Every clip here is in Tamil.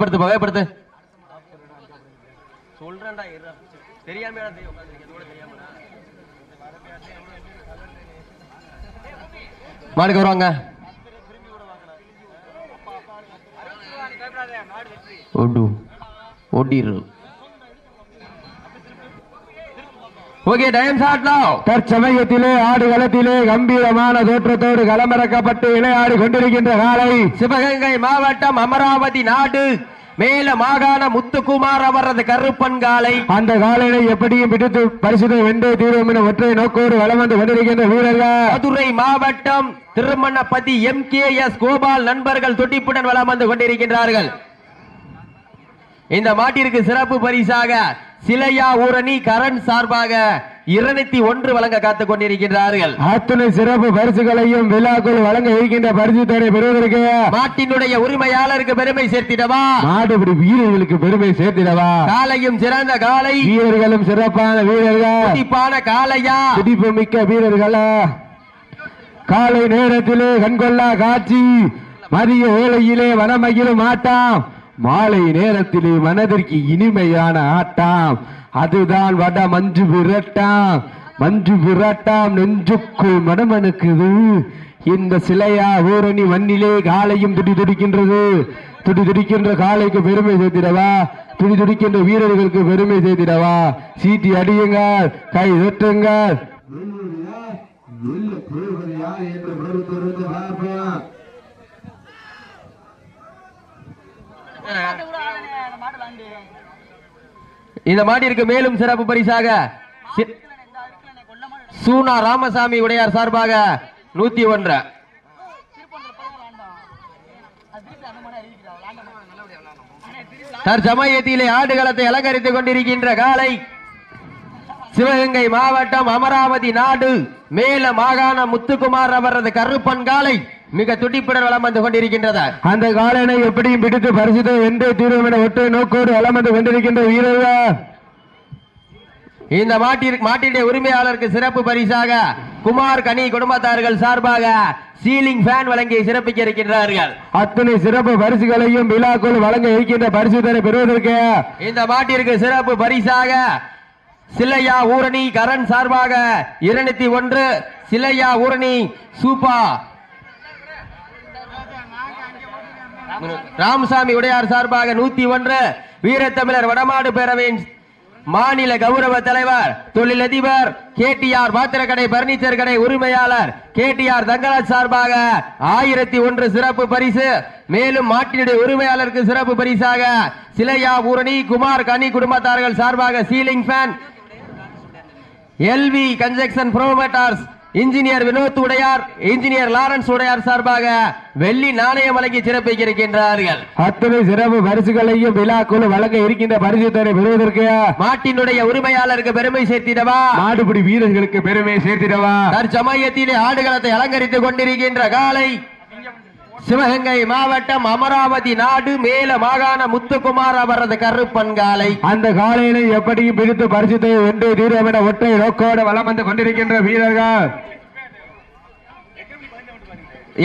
படுத்து புகைப்படுத்து. சொல்றேன்டா இருடா தெரியாம உட்காந்துருக்கேன் தெரியாமடா. மாடுக்கு வருவாங்க. ஓடு ஓடிரு. ஓகே டைம் ஸ்டார்ட் நவ தற்சமயத்திலே ஆடு களத்திலே கம்பீரமான தோற்றத்தோடு களமிறக்கப்பட்டு விளையாடி கொண்டிருக்கின்ற காலை. சிவகங்கை மாவட்டம் அமராவதி நாடு. மேல மாகாண முத்துக்குமார் அவரது கருப்பன் காலை. அந்த காலையை எப்படியும் பிடித்து பரிசுத்தை வென்றே தீர்வோம் என ஒற்றை நோக்கோடு வலம் வந்து கொண்டிருக்கின்ற வீரர்கள். மதுரை மாவட்டம் Thirumanapathi M K S Gopal நண்பர்கள் துடிப்புடன் வலம் வந்து கொண்டிருக்கின்றார்கள். இந்த மாட்டிற்கு சிறப்பு பரிசாக சிலையா ஊரணி கரண் சார்பாக இருநூத்தி ஒன்று வழங்க காத்துக் கொண்டிருக்கின்றார்கள். அத்துணை சிறப்பு பரிசுகளையும் விழாக்குள் வழங்க இருக்கின்ற பரிசு தொகை பெறுவதற்கு மாட்டினுடைய உரிமையாளருக்கு பெருமை சேர்த்திடவா? மாடுபிடி வீரர்களுக்கு பெருமை சேர்த்திடவா? காலையும் சிறந்த காலை. வீரர்களும் சிறப்பான வீரர்கள். துடிப்பான காளையா? துடிப்பு மிக்க வீரர்களா? காலை நேரத்திலே கண்கொள்ளா காட்சி மதிய வேளையிலே வனமகிழும் ஆட்டம் மாலை நேரத்திலே மனதிற்கு இனிமையான ஆட்டம். அதுதான் வட மஞ்சு விரட்டாம். மஞ்சு விரட்டாம் நெஞ்சுக்குள் மனமனுக்குது இந்த சிலையா ஊரணி மண்ணிலே காலையும் துடி துடிக்கின்றது துடி துடிக்கின்ற காலைக்கு பெருமை சேர்த்திடவா? துடி துடிக்கின்ற வீரர்களுக்கு பெருமை சேர்த்திடவா? சீட்டி அடியுங்கள் கை தட்டுங்கள். இந்த மாட்டிற்கு மேலும் சிறப்பு பரிசாக சூனா ராமசாமி உடையார் சார்பாக நூத்தி ஒன்று. தற்சமயத்திலே ஆடுகளத்தை அலங்கரித்துக் கொண்டிருக்கின்ற காலை சிவகங்கை மாவட்டம் அமராவதி நாடு மேல மாகாண முத்துக்குமார் அவரது கருப்பன் காலை. மிக துடிப்புடன் வலம் வந்து கொண்டிருக்கின்றது? அந்த காலனை எப்படியும் பிடித்து பரிசுத்தை வென்று தீர்வோம் என ஒற்றை நோக்கோடு வலம் வந்து கொண்டிருக்கின்ற வீரர்கள் இந்த மாட்டிற்கு மாட்டினுடைய உரிமையாளருக்கு சிறப்பு பரிசாக குமார் கனி குடும்பத்தார்கள் சார்பாக சீலிங் ஃபேன் வழங்கி சிறப்பிக்க இருக்கின்றார்கள். அத்தனை சிறப்பு பரிசுகளையும் விழாக்குள் வழங்க இருக்கின்ற பரிசுத்தனை பெறுவதற்கு இந்த மாட்டிற்கு சிறப்பு பரிசாக சிலையா ஊரணி கரண் சார்பாக இருநூத்தி ஒன்று சிலையா ஊரணி சூப்பா ராமசாமி உடையார் சார்பாக நூத்தி ஒன்று. வீரத்தமிழர் வடமாடு பேரவையின் மாநில கௌரவ தலைவர் தொழிலதிபர் கேடிஆர் பாத்திரக்கடை பர்னிச்சர் கடை உரிமையாளர் கேடிஆர் தங்கராஜ் சார்பாக ஆயிரத்தி ஒன்று சிறப்பு பரிசு. மேலும் மாட்டினுடைய உரிமையாளருக்கு சிறப்பு பரிசாக சிலையா பூரணி குமார் கனி குடும்பத்தார்கள் சார்பாக ceiling fan. LV conjunction promoters engineer Vinoth Udaiyar engineer Lawrence Udaiyar சார்பாக வெள்ளி நாணயம் வழங்கி சிறப்பிக்க இருக்கின்றார்கள் அத்தனை சிறப்பு பரிசுகளையும் விழாக்குள் வழங்க இருக்கின்ற பரிசுத்தனை பெறுவதற்கு மாட்டினுடைய உரிமையாளருக்கு பெருமை சேர்த்திடவா? மாடுபிடி வீரர்களுக்கு பெருமை சேர்த்திடவா? தற்சமயத்திலே ஆடுகளத்தை அலங்கரித்துக் கொண்டிருக்கின்ற காலை சிவகங்கை மாவட்டம் அமராவதி நாடு மேல மாகாண முத்துக்குமார் அவரது கருப்பன் காலை. அந்த காலையில எப்படியும் பிடித்து பரிசுத்தை வென்று தீர்வோம் என ஒற்றை நோக்கோடு வலம் வந்து கொண்டிருக்கின்ற வீரர்கள்.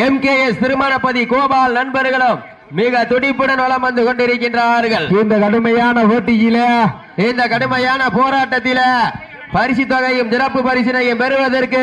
M K S Thirumanapathi Gopal நண்பர்களும் மிக துடிப்புடன் வலம் வந்து கொண்டிருக்கின்றார்கள். இந்த கடுமையான போட்டியில இந்த கடுமையான போராட்டத்தில பரிசு தொகையும் சிறப்பு பரிசினையும் பெறுவதற்கு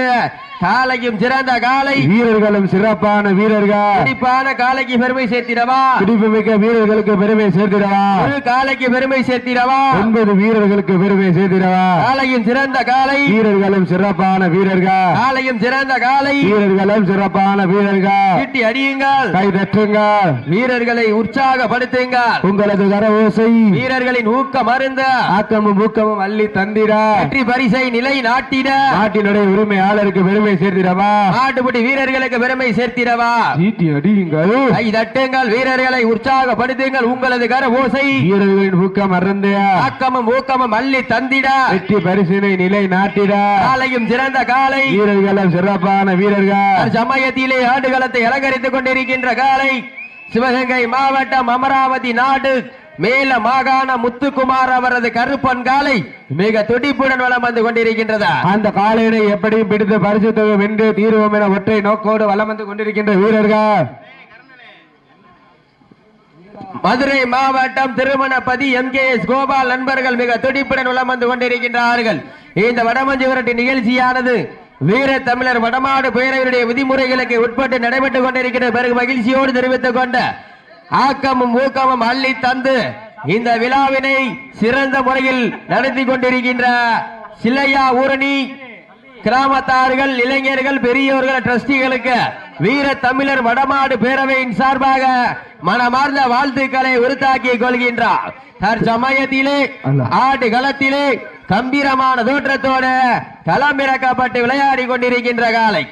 காலையும் சிறந்த காலை. வீரர்களும் சிறப்பான வீரர்கள். துடிப்பான காலைக்கு பெருமை சேர்த்திடவா? பிடிப்பு மிக்க வீரர்களுக்கு பெருமை சேர்த்திடவா? ஒரு காலைக்கு பெருமை சேர்த்திடவா? ஒன்பது வீரர்களுக்கு பெருமை சேர்த்திடவா? காலையும் சிறந்த காலை. வீரர்களும் சிறப்பான வீரர்கள். காலையும் சிறந்த காலை. வீரர்களும் சிறப்பான வீரர்கள். சீட்டி அடியுங்கள். கை தட்டுங்கள். வீரர்களை உற்சாகப்படுத்துங்கள். உங்களது கர ஓசை வீரர்களின் ஊக்கம் அருந்த. ஆக்கமும் ஊக்கமும் அள்ளி தந்திட. வெற்றி பரிசை நிலை நாட்டிட நாட்டினுடைய உரிமையாளருக்கு பெருமை சேர்த்திடவா? நாட்டுப்படி வீரர்களுக்கு பெருமை சேர்த்திடவா? சீட்டி அடியுங்கள். கை தட்டுங்கள் வீரர்களை உற்சாகப்படுத்துங்கள் உங்களது கர ஓசை. வீரர்களின் ஊக்கம் அறந்த ஆக்கமும் ஊக்கமும் அள்ளி தந்திட. வெற்றி பரிசினை நிலை நாட்டிட. காலையும் சிறந்த காலை. வீரர்களும் சிறப்பான வீரர்கள். சமயத்திலே ஆடுகளத்தை அலங்கரித்துக் கொண்டிருக்கின்ற காலை. சிவகங்கை மாவட்டம் அமராவதி நாடு. மேல மாகாண முத்துக்குமார் அவரது கருப்பன் காலை மிக துடிப்புடன் வலம் வந்து கொண்டிருக்கின்றது? அந்த காலையினை எப்படியும் பிடித்து பரிசு தொகை வென்று தீர்வோம் என ஒற்றை நோக்கோடு வலம் வந்து கொண்டிருக்கின்ற வீரர்கள். மதுரை மாவட்டம் Thirumanapathi M K S Gopal நண்பர்கள் மிக துடிப்புடன் உளம் வந்து கொண்டிருக்கின்றார்கள். இந்த வடமஞ்சு விரட்டு நிகழ்ச்சியானது வீர தமிழர் வடமாடு பேரவையுடைய விதிமுறைகளுக்கு உட்பட்டு நடைபெற்றுக் கொண்டிருக்கிற பிறகு மகிழ்ச்சியோடு தெரிவித்துக் கொண்ட ஆக்கமும் ஊக்கமும் அள்ளி தந்து இந்த விழாவினை சிறந்த முறையில் நடத்தி கொண்டிருக்கின்ற சிலையா ஊரணி கிராமத்தார்கள் இளைஞர்கள் பெரியோர்கள் டிரஸ்டிகளுக்கு வீர தமிழர் வடமாடு பேரவையின் சார்பாக மனமார்ந்த வாழ்த்துக்களை உறுத்தாக்கிக் கொள்கின்றார். தற்சமயத்திலே ஆடு களத்திலே கம்பீரமான தோற்றத்தோடு களமிறக்கப்பட்டு விளையாடி கொண்டிருக்கின்ற காலை.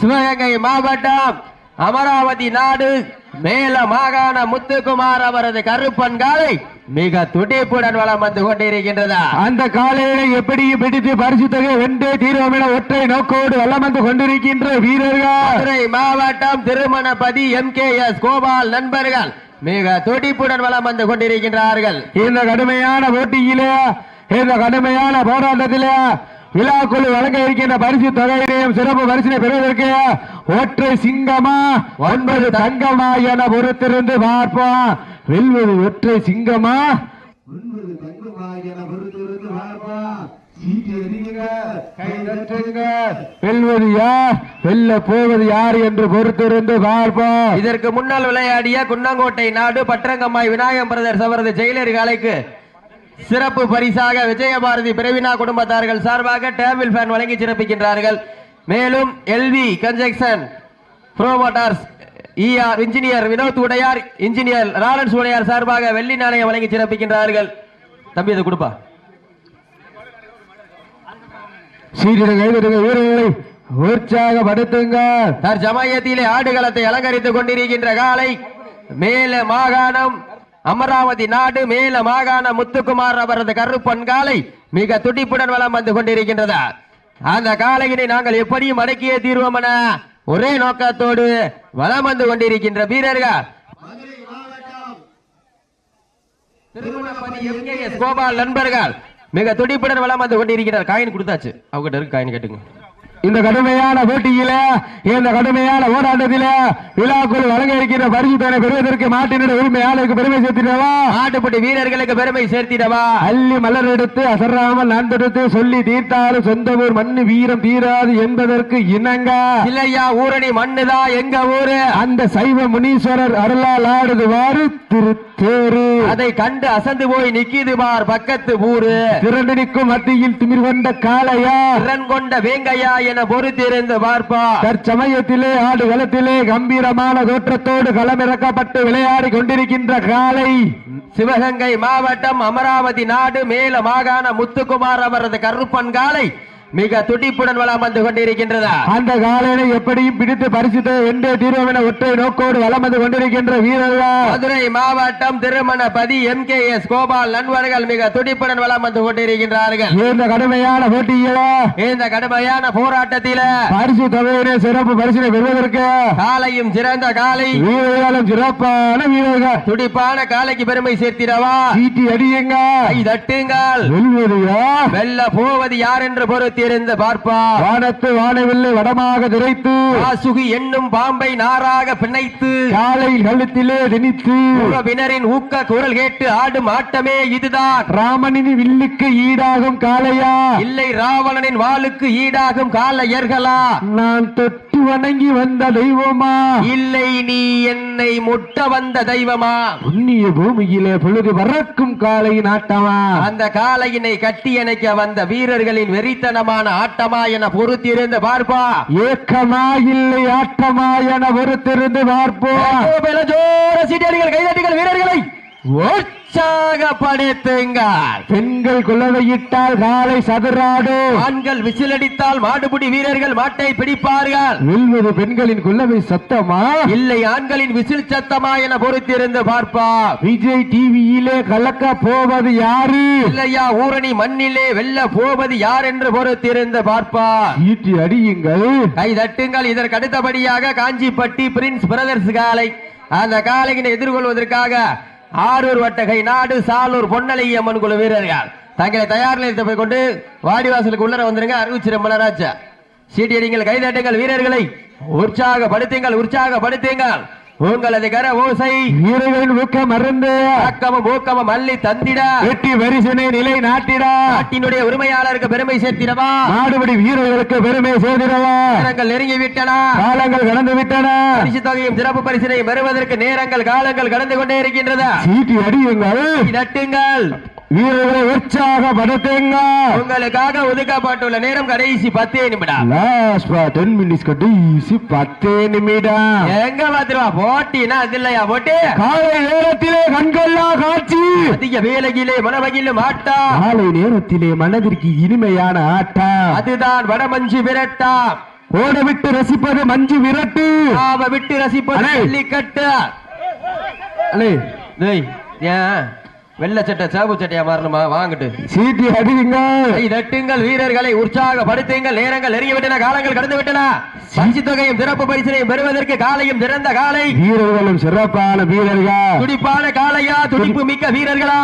சிவகங்கை மாவட்டம் அமராவதி நாடு மேல மாகாண முத்துக்குமார் அவரது கருப்பன் காலை மிக துடிப்புடன் வளம் வந்து கொண்டிருக்கின்றதா? அந்த காலையில எப்படியும் பிடித்து பரிசு தொகை வென்றே தீர்வோம் என ஒற்றை நோக்கோடு வலம் வந்து கொண்டிருக்கின்ற வீரர்கள். மாவட்டம் Thirumanapathi M K S Gopal நண்பர்கள் மிக துடிப்புடன் வளம் வந்து கொண்டிருக்கின்றார்கள். இந்த கடுமையான போட்டியிலே இந்த கடுமையான போராட்டத்திலே விழாக்குழு வழங்க இருக்கின்ற பரிசு தொகையினையும் சிறப்பு பரிசினை பெறுவதற்கு ஒற்றை சிங்கமா ஒன்பது தங்கமா என பொறுத்திருந்து பார்ப்போம். வெல்வது ஒற்றை சிங்கமா? ஒன்பது தங்கமா என பொறுத்திருந்து பார்ப்போம். வெல்வது யார்? வெல்ல போவது யார் என்று பொறுத்திருந்து பார்ப்போம். இதற்கு முன்னால் விளையாடிய குன்னங்கோட்டை நாடு பற்றங்கம்மாய் விநாயகம் பிரதர்ஸ் அவரது ஜெயிலர் காலைக்கு சிறப்பு பரிசாக விஜயபாரதி பிரவினா குடும்பத்தார்கள் சார்பாக டேபிள் ஃபேன் வழங்கி சிறப்பிக்கின்றார்கள். மேலும் LV conjunction promoters ER engineer Vinoth Udaiyar engineer Lawrence Udaiyar சார்பாக வெள்ளி நாணயம் வழங்கி சிறப்பிக்கின்றார்கள். தம்பி அதை கொடுப்பா. சீட்டிட கைதிடுங்க வீரர்களை உற்சாகப்படுத்துங்க. தற்சமயத்திலே ஆடுகளத்தை அலங்கரித்துக் கொண்டிருக்கின்ற காலை மேல மாகாணம் அமராவதி நாடு மேல மாகாணம் முத்துக்குமார் அவரது கருப்பன் காலை மிக துடிப்புடன் வலம் வந்து கொண்டிருக்கின்றதா. அந்த காலையினை நாங்கள் எப்படியும் அடக்கியே தீர்வோம் என ஒரே நோக்கத்தோடு வலம் வந்து கொண்டிருக்கின்ற வீரர்கள். கோபால் நண்பர்கள் மிக துடிப்புடன் வலம் வந்து கொண்டிருக்கிறார். காயின் கொடுத்தாச்சு. அவங்ககிட்ட இருக்கு காயின் கேட்டுங்க இந்த கடுமையான போட்டியில இந்த கடுமையான போராட்டத்தில விழாக்குழு வழங்க இருக்கின்ற பரிசு தொகை பெறுவதற்கு மாட்டினுடைய உரிமையாளருக்கு பெருமை சேர்த்திடவா? நாட்டுப்பட்டி வீரர்களுக்கு பெருமை சேர்த்திடவா? அள்ளி மலர் எடுத்து அசராமல் நண்டெடுத்து சொல்லி தீர்த்தாலும் சொந்த ஊர் மண்ணு வீரம் தீராது என்பதற்கு இணங்க. இல்லையா ஊரணி மண்ணுதா எங்க ஊரு? அந்த சைவ முனீஸ்வரர் அருளால் ஆடுதுவாறு திருத்தேரு அதை கண்டு அசந்து போய் நிக்கிது பார் பக்கத்து ஊரு. திரண்டு நிற்கும் மத்தியில் திமிர் கொண்ட காளையா? திறன் கொண்ட வேங்கையா என பொறுத்திருந்து பார்ப்பா. தற்சமயத்திலே ஆடு களத்திலே கம்பீரமான தோற்றத்தோடு களமிறக்கப்பட்டு விளையாடி கொண்டிருக்கின்ற காளை. சிவகங்கை மாவட்டம் அமராவதி நாடு மேல மாகாண முத்துக்குமார் அவரது கருப்பன் காலை மிக துடிப்புடன் வளம் வந்து கொண்டிருக்கின்றதா? அந்த காலையை எப்படியும் பிடித்து பரிசுத்தை வென்றே தீர்வோம் என ஒற்றை நோக்கோடு வலம் வந்து கொண்டிருக்கின்ற வீரர்கள்? மதுரை மாவட்டம் Thirumanapathi M K S Gopal நண்பர்கள் மிக துடிப்புடன் வளம் வந்து கொண்டிருக்கின்றார்கள். இந்த கடுமையான போட்டியில? இந்த கடுமையான போராட்டத்தில? பரிசு தொகையினை சிறப்பு பரிசினை பெறுவதற்கு? காலையும் சிறந்த காலை வீரர்களும் சிறப்பான வீரர்கள். துடிப்பான காலைக்கு பெருமை சேர்த்திடவா? சீட்டி அடியுங்க. தட்டுங்கள். வெல்ல போவது யார் என்று பொறுத்திருந்து பார்ப்பா. வானத்து வானவில்லை வடமாக திரைத்து. வாசுகி என்னும் பாம்பை நாராக பிணைத்து. காலை கழுத்திலே திணித்து. உறவினரின் ஊக்க குரல் கேட்டு ஆடும் ஆட்டமே இதுதான். ராமனின் வில்லுக்கு ஈடாகும் காளையா. இல்லை ராவணனின் வாளுக்கு ஈடாகும் காலையர்களா நான் தொட்டு வணங்கி வந்த தெய்வமா? இல்லை நீ என்னை முட்ட வந்த தெய்வமா? புண்ணிய பூமியிலே பொழுது பறக்கும் காலை நாட்டமா அந்த காளையினை கட்டி அணைக்க வந்த வீரர்களின் வெறித்தனமான ஆட்டமா என பொறுத்திருந்து பார்ப்பா. ஏக்கமா இல்லை ஆட்டமா என பொறுத்திருந்து பார்ப்போம். ஜோர சீட்டடிகள் கைதட்டிகள் வீரர்களை. உற்சாகப்படுத்துங்கள் பெண்கள் குலவையிட்டால் காலை சதுராடு. ஆண்கள் விசிலடித்தால் மாடுபிடி வீரர்கள் மாட்டை பிடிப்பார்கள். வெல்வது பெண்களின் குலவை சத்தமா? இல்லை ஆண்களின் விசில் சத்தமா என பொறுத்திருந்து பார்ப்பா. விஜய் டிவியிலே கலக்க போவது யாரு? இல்லையா ஊரணி மண்ணிலே வெல்ல போவது யார் என்று பொறுத்திருந்து பார்ப்பா. ஈட்டி அடியுங்கள். கை தட்டுங்கள். இதற்கு அடுத்தபடியாக காஞ்சிப்பட்டி பிரின்ஸ் பிரதர்ஸ் காலை. அந்த காலையினை எதிர்கொள்வதற்காக ஆரூர் வட்டகை நாடு சாலூர் பொன்னலையம்மன் அம்மன் குழு வீரர்கள். தங்களை தயார் நிலையத்தை போய் கொண்டு வாடிவாசலுக்கு உள்ளர வந்துருங்க அறுபத்தி ரொம்ப நேராச்சா சீட்டியடிங்கள் கைதட்டுங்கள் வீரர்களை. உற்சாகப்படுத்துங்கள் உற்சாகப்படுத்துங்கள். உங்களது கர ஓசை வீரர்களின் ஊக்கம் மறந்து ஆக்கமும் ஊக்கமும் அள்ளி தந்திட. வெற்றி வரிசனை நிலை நாட்டிட. நாட்டினுடைய உரிமையாளருக்கு பெருமை சேர்த்திடவா? மாடுபடி வீரர்களுக்கு பெருமை சேர்த்திடவா? நேரங்கள் நெருங்கி விட்டன. காலங்கள் கடந்து விட்டன. பரிசு தொகையும் சிறப்பு பரிசினையும் பெறுவதற்கு நேரங்கள் காலங்கள் கடந்து கொண்டே இருக்கின்றது சீட்டி அடியுங்கள். தட்டுங்கள் வீரர்களை உற்சாகப்படுத்துங்க உங்களுக்காக ஒதுக்கப்பட்டுள்ள நேரம் கடைசி பத்தே நிமிடம். லாஸ்ட் டென் மினிட்ஸ் கடைசி பத்தே நிமிடம். எங்க பாத்துருவா? போட்டினா அது இல்லையா போட்டி? காலை நேரத்திலே கண்கொள்ளா காட்சி. அதிக வேலையிலே மனவகிலும் ஆட்டா காலை நேரத்திலே மனதிற்கு இனிமையான ஆட்டம் அதுதான் வடமஞ்சு விரட்டா. ஓட விட்டு ரசிப்பது மஞ்சு விரட்டு. ஆவ விட்டு ரசிப்பது. ஜல்லிக்கட்டு. அலே ஏன்? வெள்ளை சட்டை சேப்பு சட்டையா மாறணுமா? வாங்கிட்டு. சீட்டி அடியுங்க கை தட்டுங்கள் வீரர்களை உற்சாகப்படுத்துங்கள். நேரங்கள் நெருங்கி விட்டன காலங்கள் கடந்து விட்டன பரிசு தொகையும் சிறப்பு பரிசினையும் பெறுவதற்கு காலையும் திறந்த காலை. வீரர்களும் சிறப்பான வீரர்கள். துடிப்பான காளையா துடிப்பு மிக்க வீரர்களா?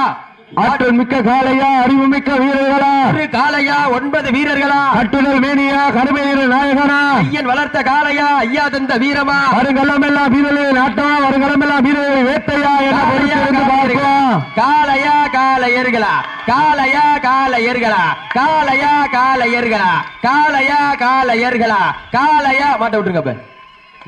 ஆற்றல் மிக்க காளையா அறிவு மிக்க வீரர்களா? காளையா ஒன்பது வீரர்களா? கட்டுதல் மேனியா கருமையிற நாயகனா? ஐயன் வளர்த்த காளையா ஐயா தந்த வீரமா? வருங்களமெல்லாம் வீரர்களை நாட்டமா வருங்களமெல்லாம் வீரர்களை வேட்டையா என காளையா, காளையர்களா. காளையா காளையர்களா? காளையா காளையர்களா? காளையா காளையர்களா? காளையா மாட்ட விட்டுருங்க.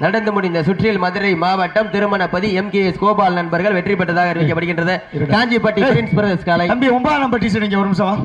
நடந்து முடிந்த சுற்றில் மதுரை மாவட்டம் Thirumanapathi M K S Gopal நண்பர்கள் வெற்றி பெற்றதாக அறிவிக்கப்படுகின்றது. காஞ்சிப்பட்டி பிரின்ஸ் பிரதர்ஸ் காலை தம்பி ஒன்பதாம் டீச்சர் இங்க ஒரு நிமிஷம்.